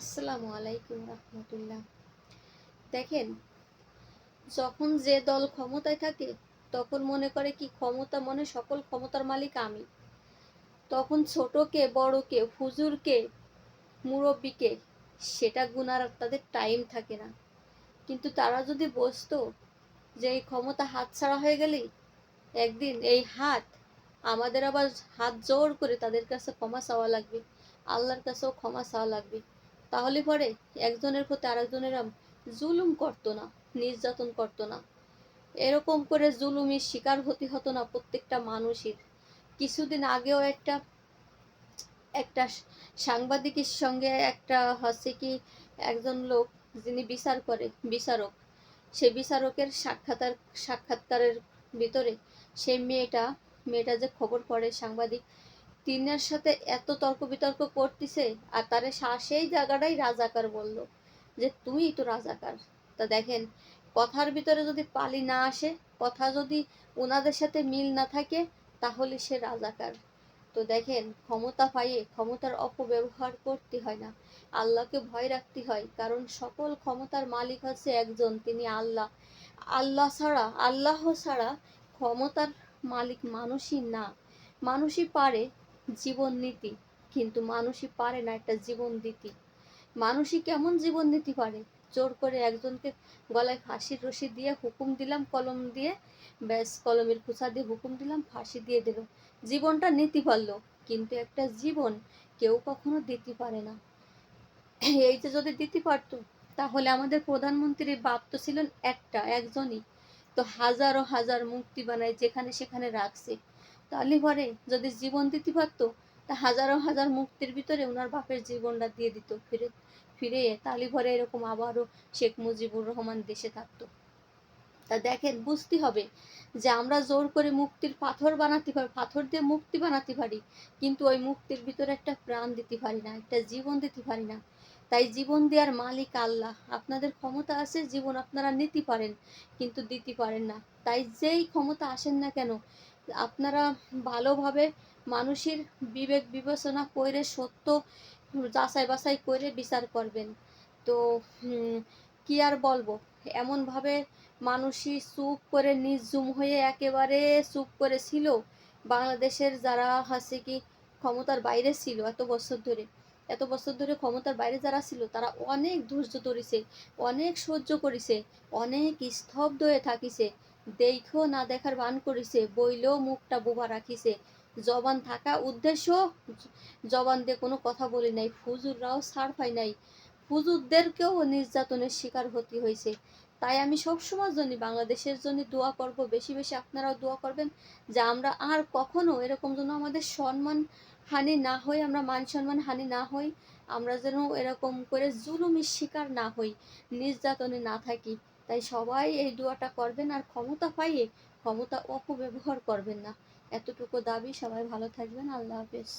আসসালামু আলাইকুম রহমতুল্লাহ। দেখেন, যখন যে দল ক্ষমতায় থাকে, তখন মনে করে কি ক্ষমতা মনে সকল ক্ষমতার মালিক আমি। তখন ছোটকে বড়কে হুজুরকে মুরব্বীকে সেটা গুনার তাদের টাইম থাকে না। কিন্তু তারা যদি বসতো যে এই ক্ষমতা হাত ছাড়া হয়ে গেলেই একদিন এই হাত, আমাদের আবার হাত জোর করে তাদের কাছে ক্ষমা চাওয়া লাগবে, আল্লাহর কাছেও ক্ষমা চাওয়া লাগবে। তাহলে পরে একজনের প্রতি আরেকজনের জুলুম করতো না, নির্যাতন করতো না। এরকম করে জুলুমের শিকার হতে হতো না প্রত্যেকটা মানুষের। কিছুদিন আগেও একটা একটা সাংবাদিকের সঙ্গে একটা হচ্ছে কি, একজন লোক যিনি বিচার করে, বিচারক, সে বিচারকের সাক্ষাৎকার, সাক্ষাৎকারের ভিতরে সেই মেয়েটা মেয়েটা যে খবর পড়ে সাংবাদিক তিনের সাথে এত তর্ক বিতর্ক করতেছে, আর তারে সেই জায়গাটাই রাজাকার বলল, যে তুই তো রাজাকার। তা দেখেন, কথার ভিতরে যদি পালি না আসে, কথা যদি ওনাদের সাথে মিল না থাকে, তাহলে সে রাজাকার। তো দেখেন, ক্ষমতা পাইয়ে ক্ষমতার অপব্যবহার করতে হয় না। আল্লাহকে ভয় রাখতে হয়, কারণ সকল ক্ষমতার মালিক হচ্ছে একজন, তিনি আল্লাহ। আল্লাহ ছাড়া আল্লাহ ছাড়া ক্ষমতার মালিক মানুষই না। মানুষই পারে জীবন নীতি। কিন্তু মানুষই পারে না একটা জীবন দিতে মানুষই কেমন জীবন নীতি পারে? জোর করে একজনকে গলায় ফাঁসির রশি দিয়ে হুকুম দিলাম, কলম দিয়ে, ব্যাস, কলমের কুচা দিয়ে হুকুম দিলাম, ফাঁসি দিয়ে দিল। জীবনটা নীতি পারল কিন্তু একটা জীবন কেউ কখনো দিতে পারে না। এই যে যদি দিতে পারতো, তাহলে আমাদের প্রধানমন্ত্রীর বাপ তো ছিলেন একটা, একজনই। তো হাজারো হাজার মুক্তি বানায় যেখানে সেখানে রাখছে। তাহলে পরে যদি জীবন দিতে পারতো, তা হাজারো হাজার মুক্তির ভিতরে ওনার বাপের জীবনটা দিয়ে দিত। ফিরে ফিরে তাহলে পরে এরকম আবারও শেখ মুজিবুর রহমান দেশে থাকতো। তা দেখেন, বুঝতে হবে যে আমরা জোর করে মুক্তির পাথর বানাতে পারি, পাথর দিয়ে মুক্তি বানাতে পারি, কিন্তু ওই মুক্তির ভিতরে একটা প্রাণ দিতে পারি না, একটা জীবন দিতে পারি না। তাই জীবন দেওয়ার মালিক আল্লাহ। আপনাদের ক্ষমতা আছে, জীবন আপনারা নিতে পারেন, কিন্তু দিতে পারেন না। তাই যেই ক্ষমতা আসেন না কেন আপনারা ভালোভাবে মানুষের বিবেক বিবেচনা করে সত্য যাচাই বাছাই করে বিচার করবেন। তো কি আর বলব? এমনভাবে মানুষই চুপ করে নির্জুম হয়ে একেবারে চুপ করে ছিল। বাংলাদেশের যারা আছে কি ক্ষমতার বাইরে ছিল এত বছর ধরে, এত বছর ধরে ক্ষমতার বাইরে যারা ছিল, তারা অনেক ধৈর্য ধরেছে, অনেক সহ্য করেছে, অনেক স্তব্ধ হয়ে থাকিছে। দেখো না দেখার বান করেছে বইলেও মুখটা বোবা রাখিছে। জবান থাকা উদ্দেশ্য? জবান দিয়ে কোনো কথা বলি নাই। ফুজুররাও ছাড় পাই নাই। ফুজুরদেরকেও নির্যাতনের শিকার হতে হয়েছে। তাই আমি সবসময় জন্য বাংলাদেশের জন্য দোয়া করব। বেশি বেশি আপনারাও দোয়া করবেন, যে আমরা আর কখনো এরকম যেন আমাদের সম্মান হানি না হই, আমরা মান সম্মান হানি না হই, আমরা যেন এরকম করে জুলুমের শিকার না হই, নির্যাতনে না থাকি। তাই সবাই এই দোয়াটা করবেন আর ক্ষমতা পাইয়ে ক্ষমতা অপব্যবহার করবেন না। এতটুকু দাবি সবাই ভালো থাকবেন। আল্লাহ হাফেজ।